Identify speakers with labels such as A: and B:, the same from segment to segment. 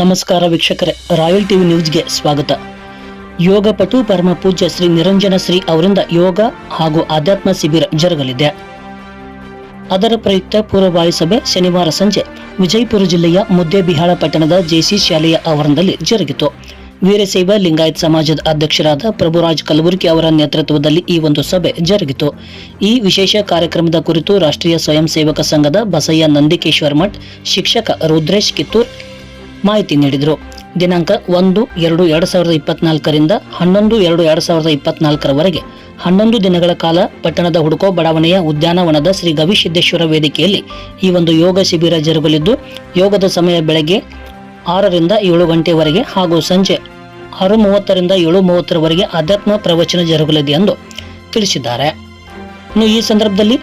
A: ನಮಸ್ಕಾರ ವೀಕ್ಷಕರೇ, royal TV ನ್ಯೂಸ್ಗೆ ಸ್ವಾಗತ. ಯೋಗ ಪಟು ಪರಮ ಪೂಜ್ಯ ಶ್ರೀ ನಿರಂಜನ ಶ್ರೀ ಅವರಿಂದ ಯೋಗ ಹಾಗೂ ಆಧ್ಯಾತ್ಮ ಶಿಬಿರ ಜರುಗಲಿದೆ. ಅದರ ಪ್ರಯುಕ್ತ ಪೂರ್ವಭಾವಿ ಸಭೆ ಶನಿವಾರ ಸಂಜೆ ವಿಜಯಪುರ ಜಿಲ್ಲೆಯ ಮುದ್ದೇಬಿಹಾಳ ಪಟ್ಟಣದ ಜೆಸಿ ಶಾಲೆಯ ಆವರಣದಲ್ಲಿ ಜರುಗಿತು. ವೀರಶೈವ ಲಿಂಗಾಯತ್ ಸಮಾಜದ ಅಧ್ಯಕ್ಷರಾದ ಪ್ರಭುರಾಜ್ ಕಲಬುರ್ಗಿ ಅವರ ನೇತೃತ್ವದಲ್ಲಿ ಈ ಒಂದು ಸಭೆ ಜರುಗಿತು. ಈ ವಿಶೇಷ ಕಾರ್ಯಕ್ರಮದ ಕುರಿತು ರಾಷ್ಟ್ರೀಯ ಸ್ವಯಂ ಸೇವಕ ಸಂಘದ ಬಸಯ್ಯ ನಂದಿಕೇಶ್ವರ ಮಠ್, ಶಿಕ್ಷಕ ರುದ್ರೇಶ್ ಕಿತ್ತೂರ್ ಮಾಹಿತಿ ನೀಡಿದರು. ದಿನಾಂಕ ಒಂದು, ಎರಡು ಎರಡು ಸಾವಿರದ ಇಪ್ಪತ್ನಾಲ್ಕರಿಂದ ಹನ್ನೊಂದು, ಎರಡು ಎರಡು ಸಾವಿರದ ಇಪ್ಪತ್ನಾಲ್ಕರವರೆಗೆ ಹನ್ನೊಂದು ದಿನಗಳ ಕಾಲ ಪಟ್ಟಣದ ಹುಡುಕೋ ಬಡಾವಣೆಯ ಉದ್ಯಾನವನದ ಶ್ರೀ ಗವಿಸಿದ್ದೇಶ್ವರ ವೇದಿಕೆಯಲ್ಲಿ ಈ ಒಂದು ಯೋಗ ಶಿಬಿರ ಜರುಗಲಿದ್ದು, ಯೋಗದ ಸಮಯ ಬೆಳಗ್ಗೆ ಆರರಿಂದ ಏಳು ಗಂಟೆವರೆಗೆ ಹಾಗೂ ಸಂಜೆ ಆರು ಮೂವತ್ತರಿಂದ ಏಳು ಮೂವತ್ತರವರೆಗೆ ಆಧ್ಯಾತ್ಮ ಪ್ರವಚನ ಜರುಗಲಿದೆ ಎಂದು ತಿಳಿಸಿದ್ದಾರೆ. ಇನ್ನು ಈ ಸಂದರ್ಭದಲ್ಲಿ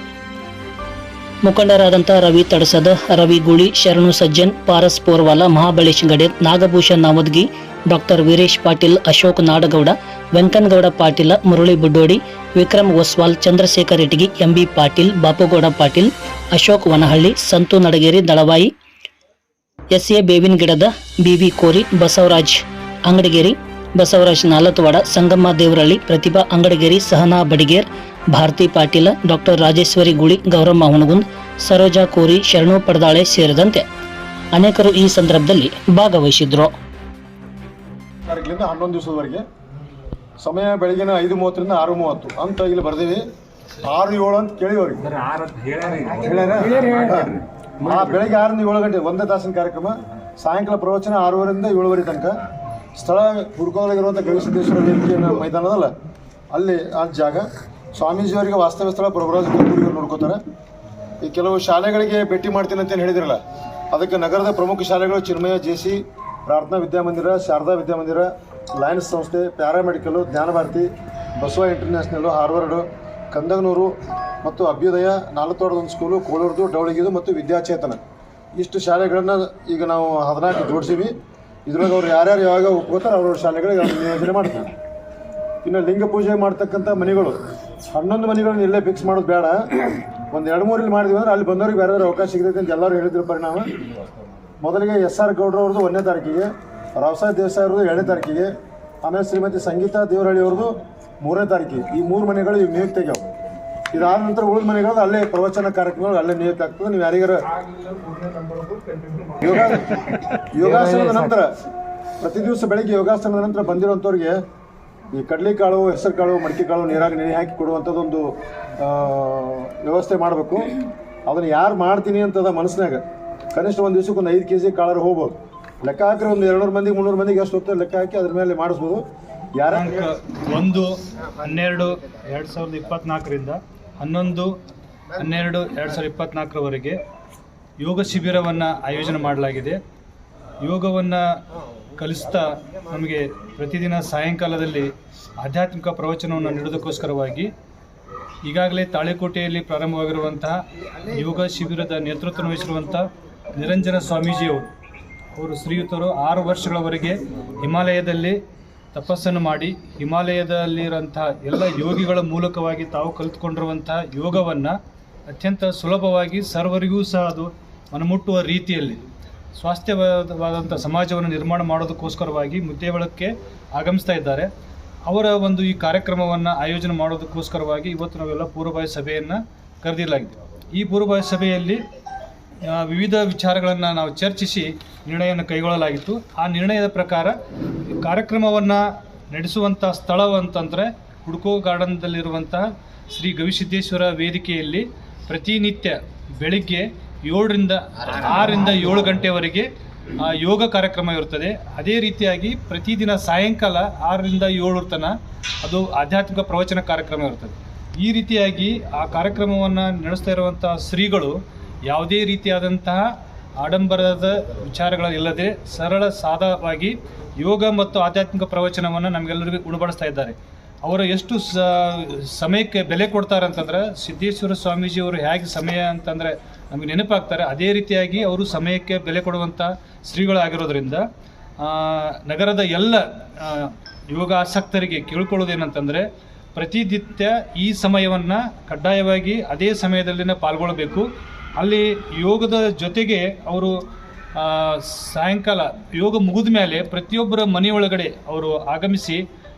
A: ಮುಖಂಡರಾದಂಥ Ravi ತಡಸದ, Ravi Guli, Sharanu Sajjan, Paras Porwal Mahabalesh Gade Nagabhushan Namadgi, doctor Veeresh Patil, Ashok Nadagouda, Venkangouda Patil, Murali Buddodi, Vikram Oswal, Chandrashekhar Itagi M B Patil, Bapugouda Patil, Ashok Vanahalli, Santu Nadageri, Dalavayi, S A ಬೇವಿನ ಗಿಡದ B V Kori, Basavaraj Angadigeri, Basavaraj Nalatwad Sangamma Devaralli Pratibha Angadigeri, Sahana Badiger Bharati Patil doctor Rajeshwari Guli Gouramma Hunagund Saroja Kori Sharanu Padadale ಸೇರಿದಂತೆ ಅನೇಕರು ಈ ಸಂದರ್ಭದಲ್ಲಿ ಭಾಗವಹಿಸಿದ್ರು.
B: ಹನ್ನೊಂದು ದಿವಸದವರೆಗೆ. ಸಮಯ ಬೆಳಗಿನ ಐದು ಮೂವತ್ತರಿಂದ ಆರು ಮೂವತ್ತು. ಅಂತ ಇಲ್ಲಿ ಬರ್ದೀವಿ. ಆರು ಏಳು ಅಂತ ಕೇಳಿವ್ರಿಗೆ ಆ ಬೆಳಗ್ಗೆ ಆರರಿಂದ ಏಳು ಗಂಟೆ ಒಂದೇ ತಾಸಿನ ಕಾರ್ಯಕ್ರಮ. ಸಾಯಂಕಾಲ ಪ್ರವಚನ ಆರೂವರೆಯಿಂದ ಏಳುವರೆ ತನಕ. ಸ್ಥಳ ಹುಡ್ಕೋದಾಗಿರುವಂಥ ಗವಿಸಿದ್ದೇಶ್ವರ ವೇದಿಕೆ ಮೈದಾನದಲ್ಲ ಅಲ್ಲಿ ಆ ಜಾಗ. ಸ್ವಾಮೀಜಿಯವರಿಗೆ ವಾಸ್ತವ್ಯ ಸ್ಥಳ ಬರಬರಾಜ್ ಕಲಬುರ್ಗಿ ನೋಡ್ಕೋತಾರೆ. ಈ ಕೆಲವು ಶಾಲೆಗಳಿಗೆ ಭೇಟಿ ಮಾಡ್ತೀನಿ ಅಂತ ಹೇಳಿದಿರಲ್ಲ, ಅದಕ್ಕೆ ನಗರದ ಪ್ರಮುಖ ಶಾಲೆಗಳು ಚಿನ್ಮಯ, ಜೆ ಸಿ, ಪ್ರಾರ್ಥನಾ ವಿದ್ಯಾಮಂದಿರ, ಶಾರದಾ ವಿದ್ಯಾಮಂದಿರ, ಲಯನ್ಸ್ ಸಂಸ್ಥೆ, paramedical, Jnanabharati, Basava international Harvard Kandaganur ಮತ್ತು ಅಭ್ಯುದಯ ನಾಲ್ಕು ಸ್ಕೂಲು ಕೋಳೂರ್ದು ಡೌಳಿಗಿದು ಮತ್ತು ವಿದ್ಯಾಚೇತನ. ಇಷ್ಟು ಶಾಲೆಗಳನ್ನು ಈಗ ನಾವು ಹದಿನಾಲ್ಕು ಜೋಡಿಸಿವಿ. ಇದ್ರೊಳಗೆ ಅವ್ರು ಯಾರ್ಯಾರು ಯಾವಾಗ ಒಪ್ಕೋತಾರೆ ಅವ್ರವ್ರ ಶಾಲೆಗಳಿಗೆ ನಿಯೋಜನೆ ಮಾಡ್ತೀವಿ ಇನ್ನು ಲಿಂಗ ಪೂಜೆ ಮಾಡ್ತಕ್ಕಂಥ ಮನೆಗಳು ಹನ್ನೊಂದು ಮನೆಗಳನ್ನ ಇಲ್ಲೇ ಫಿಕ್ಸ್ ಮಾಡೋದು ಬೇಡ. ಒಂದು ಎರಡು ಮೂರಲ್ಲಿ ಮಾಡಿದ್ವಿ ಅಂದ್ರೆ ಅಲ್ಲಿ ಬಂದವ್ರಿಗೆ ಬೇರೆ ಬೇರೆ ಅವಕಾಶ ಸಿಗತೈತೆ ಅಂತ ಎಲ್ಲರೂ ಹೇಳಿದ್ರು ಪರಿಣಾಮ. ಮೊದಲಿಗೆ ಎಸ್ ಆರ್ ಗೌಡ್ರವ್ರದ್ದು ಒಂದನೇ ತಾರೀಕಿಗೆ ರಾವಸಾಹೇಬ್ ದೇಸಾಯಿ ಅವ್ರದ್ದು ಎರಡನೇ ತಾರೀಕಿಗೆ, ಆಮೇಲೆ ಶ್ರೀಮತಿ ಸಂಗೀತಾ ದೇವರಹಳ್ಳಿ ಅವ್ರದ್ದು ಮೂರನೇ ತಾರೀಕಿಗೆ. ಈ ಮೂರು ಮನೆಗಳು ಇವು ನಿಯುಕ್ತಿ ಇದಾದ ನಂತರ ಉಳಿದ ಮನೆಗಳು ಅಲ್ಲೇ ಪ್ರವಚನ ಕಾರ್ಯಕ್ರಮಗಳು ಅಲ್ಲೇ ನಿಯುಕ್ತಿ ಆಗ್ತದೆ. ನೀವು ಯಾರಿಗಾರ ಯೋಗ ಯೋಗಾಸನದ ನಂತರ ಪ್ರತಿ ದಿವಸ ಬೆಳಿಗ್ಗೆ ಯೋಗಾಸನದ ನಂತರ ಬಂದಿರೋಂಥವ್ರಿಗೆ ಈ ಕಡಲೆಕಾಳು ಹೆಸರು ಕಾಳು ಮಡಿಕೆ ಕಾಳು ನೀರಾಗಿ ನೆನೆ ಹಾಕಿ ಕೊಡುವಂಥದ್ದೊಂದು ವ್ಯವಸ್ಥೆ ಮಾಡಬೇಕು. ಅದನ್ನು ಯಾರು ಮಾಡ್ತೀನಿ ಅಂತದ ಮನಸ್ಸಿನಾಗ ಕನಿಷ್ಠ ಒಂದು ದಿವಸಕ್ಕೆ ಒಂದು ಐದು ಕೆ ಜಿ ಕಾಳರು ಹೋಗ್ಬೋದು. ಲೆಕ್ಕ ಹಾಕಿದ್ರೆ ಒಂದು ಎರಡುನೂರು ಮಂದಿಗೆ ಮುನ್ನೂರು ಮಂದಿಗೆ ಎಷ್ಟು ಹೋಗ್ತಾರೆ ಲೆಕ್ಕ ಹಾಕಿ ಅದ್ರ ಮೇಲೆ ಮಾಡಿಸ್ಬೋದು. ಯಾರ
C: ಒಂದು, ಹನ್ನೆರಡು, ಎರಡು ಸಾವಿರದ ಇಪ್ಪತ್ತ್ನಾಲ್ಕರಿಂದ ಹನ್ನೊಂದು, ಹನ್ನೆರಡು, ಎರಡು ಸಾವಿರದ ಇಪ್ಪತ್ತ್ನಾಲ್ಕರವರೆಗೆ ಯೋಗ ಶಿಬಿರವನ್ನು ಆಯೋಜನೆ ಮಾಡಲಾಗಿದೆ. ಯೋಗವನ್ನು ಕಲಿಸ್ತಾ ನಮಗೆ ಪ್ರತಿದಿನ ಸಾಯಂಕಾಲದಲ್ಲಿ ಆಧ್ಯಾತ್ಮಿಕ ಪ್ರವಚನವನ್ನು ನೀಡೋದಕ್ಕೋಸ್ಕರವಾಗಿ ಈಗಾಗಲೇ ತಾಳೆಕೋಟೆಯಲ್ಲಿ ಪ್ರಾರಂಭವಾಗಿರುವಂತಹ ಯೋಗ ಶಿಬಿರದ ನೇತೃತ್ವ ವಹಿಸಿರುವಂಥ ನಿರಂಜನ ಸ್ವಾಮೀಜಿಯವರು, ಅವರು ಶ್ರೀಯುತರು ಆರು ವರ್ಷಗಳವರೆಗೆ ಹಿಮಾಲಯದಲ್ಲಿ ತಪಸ್ಸನ್ನು ಮಾಡಿ ಹಿಮಾಲಯದಲ್ಲಿರುವಂತಹ ಎಲ್ಲ ಯೋಗಿಗಳ ಮೂಲಕವಾಗಿ ತಾವು ಕಲಿತುಕೊಂಡಿರುವಂತಹ ಯೋಗವನ್ನು ಅತ್ಯಂತ ಸುಲಭವಾಗಿ ಸರ್ವರಿಗೂ ಸಹ ಅದು ಮನಮುಟ್ಟುವ ರೀತಿಯಲ್ಲಿ ಸ್ವಾಸ್ಥ್ಯವಾದಂಥ ಸಮಾಜವನ್ನು ನಿರ್ಮಾಣ ಮಾಡೋದಕ್ಕೋಸ್ಕರವಾಗಿ ಮುದ್ದೇಬಳಕ್ಕೆ ಆಗಮಿಸ್ತಾ ಇದ್ದಾರೆ. ಅವರ ಒಂದು ಈ ಕಾರ್ಯಕ್ರಮವನ್ನು ಆಯೋಜನೆ ಮಾಡೋದಕ್ಕೋಸ್ಕರವಾಗಿ ಇವತ್ತು ನಾವೆಲ್ಲ ಪೂರ್ವಭಾವಿ ಸಭೆಯನ್ನು ಕರೆದಿರಲಾಗಿದೆ. ಈ ಪೂರ್ವಭಾವಿ ಸಭೆಯಲ್ಲಿ ವಿವಿಧ ವಿಚಾರಗಳನ್ನು ನಾವು ಚರ್ಚಿಸಿ ನಿರ್ಣಯವನ್ನು ಕೈಗೊಳ್ಳಲಾಗಿತ್ತು. ಆ ನಿರ್ಣಯದ ಪ್ರಕಾರ ಕಾರ್ಯಕ್ರಮವನ್ನು ನಡೆಸುವಂಥ ಸ್ಥಳ ಅಂತಂದರೆ ಹುಡ್ಕೋ ಗಾರ್ಡನ್ದಲ್ಲಿರುವಂತಹ ಶ್ರೀ ಗವಿಸಿದ್ದೇಶ್ವರ ವೇದಿಕೆಯಲ್ಲಿ ಪ್ರತಿನಿತ್ಯ ಬೆಳಿಗ್ಗೆ ಏಳರಿಂದ ಆರರಿಂದ ಏಳು ಗಂಟೆವರೆಗೆ ಯೋಗ ಕಾರ್ಯಕ್ರಮ ಇರುತ್ತದೆ. ಅದೇ ರೀತಿಯಾಗಿ ಪ್ರತಿದಿನ ಸಾಯಂಕಾಲ ಆರರಿಂದ ಏಳರ ತನಕ ಅದು ಆಧ್ಯಾತ್ಮಿಕ ಪ್ರವಚನ ಕಾರ್ಯಕ್ರಮ ಇರುತ್ತದೆ. ಈ ರೀತಿಯಾಗಿ ಆ ಕಾರ್ಯಕ್ರಮವನ್ನು ನಡೆಸ್ತಾ ಇರುವಂಥ ಶ್ರೀಗಳು ಯಾವುದೇ ರೀತಿಯಾದಂತಹ ಆಡಂಬರದ ವಿಚಾರಗಳಿಲ್ಲದೆ ಸರಳ ಸಾದವಾಗಿ ಯೋಗ ಮತ್ತು ಆಧ್ಯಾತ್ಮಿಕ ಪ್ರವಚನವನ್ನು ನಮಗೆಲ್ಲರಿಗೂ ಉಣಬಡಿಸ್ತಾ ಇದ್ದಾರೆ. ಅವರು ಎಷ್ಟು ಸಮಯಕ್ಕೆ ಬೆಲೆ ಕೊಡ್ತಾರೆ ಅಂತಂದ್ರೆ ಸಿದ್ದೇಶ್ವರ ಸ್ವಾಮೀಜಿ ಅವರು ಹೇಗೆ ಸಮಯ ಅಂತಂದರೆ ನಮಗೆ ನೆನಪಾಗ್ತಾರೆ, ಅದೇ ರೀತಿಯಾಗಿ ಅವರು ಸಮಯಕ್ಕೆ ಬೆಲೆ ಕೊಡುವಂಥ ಶ್ರೀಗಳಾಗಿರೋದ್ರಿಂದ ನಗರದ ಎಲ್ಲ ಯೋಗಾಸಕ್ತರಿಗೆ ಕೇಳ್ಕೊಳ್ಳೋದೇನಂತಂದರೆ ಪ್ರತಿನಿತ್ಯ ಈ ಸಮಯವನ್ನು ಕಡ್ಡಾಯವಾಗಿ ಅದೇ ಸಮಯದಲ್ಲಿನೇ ಪಾಲ್ಗೊಳ್ಳಬೇಕು. ಅಲ್ಲಿ ಯೋಗದ ಜೊತೆಗೆ ಅವರು ಸಾಯಂಕಾಲ ಯೋಗ ಮುಗಿದ ಮೇಲೆ ಪ್ರತಿಯೊಬ್ಬರ ಮನೆಯೊಳಗಡೆ ಅವರು ಆಗಮಿಸಿ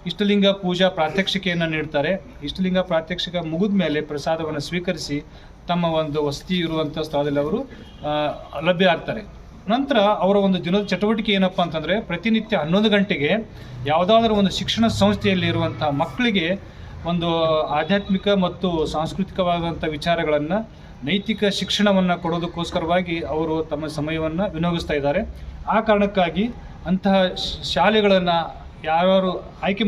C: ಇಷ್ಟಲಿಂಗ ಪೂಜಾ ಪ್ರಾತ್ಯಕ್ಷಿಕೆಯನ್ನು ನೀಡ್ತಾರೆ. ಇಷ್ಟಲಿಂಗ ಪ್ರಾತ್ಯಕ್ಷಿಕ ಮುಗಿದ ಮೇಲೆ ಪ್ರಸಾದವನ್ನು ಸ್ವೀಕರಿಸಿ ತಮ್ಮ ಒಂದು ವಸತಿ ಇರುವಂಥ ಸ್ಥಳದಲ್ಲಿ ಅವರು ಲಭ್ಯ ಆಗ್ತಾರೆ. ನಂತರ ಅವರ ಒಂದು ದಿನದ ಚಟುವಟಿಕೆ ಏನಪ್ಪ ಅಂತಂದರೆ, ಪ್ರತಿನಿತ್ಯ ಹನ್ನೊಂದು ಗಂಟೆಗೆ ಯಾವುದಾದ್ರೂ ಒಂದು ಶಿಕ್ಷಣ ಸಂಸ್ಥೆಯಲ್ಲಿ ಇರುವಂಥ ಮಕ್ಕಳಿಗೆ ಒಂದು ಆಧ್ಯಾತ್ಮಿಕ ಮತ್ತು ಸಾಂಸ್ಕೃತಿಕವಾದಂಥ ವಿಚಾರಗಳನ್ನು, ನೈತಿಕ ಶಿಕ್ಷಣವನ್ನು ಕೊಡೋದಕ್ಕೋಸ್ಕರವಾಗಿ ಅವರು ತಮ್ಮ ಸಮಯವನ್ನು ವಿನಿಯೋಗಿಸ್ತಾ ಇದ್ದಾರೆ. ಆ ಕಾರಣಕ್ಕಾಗಿ ಅಂತಹ ಶಾಲೆಗಳನ್ನು ಯಾರು ಆಯ್ಕೆ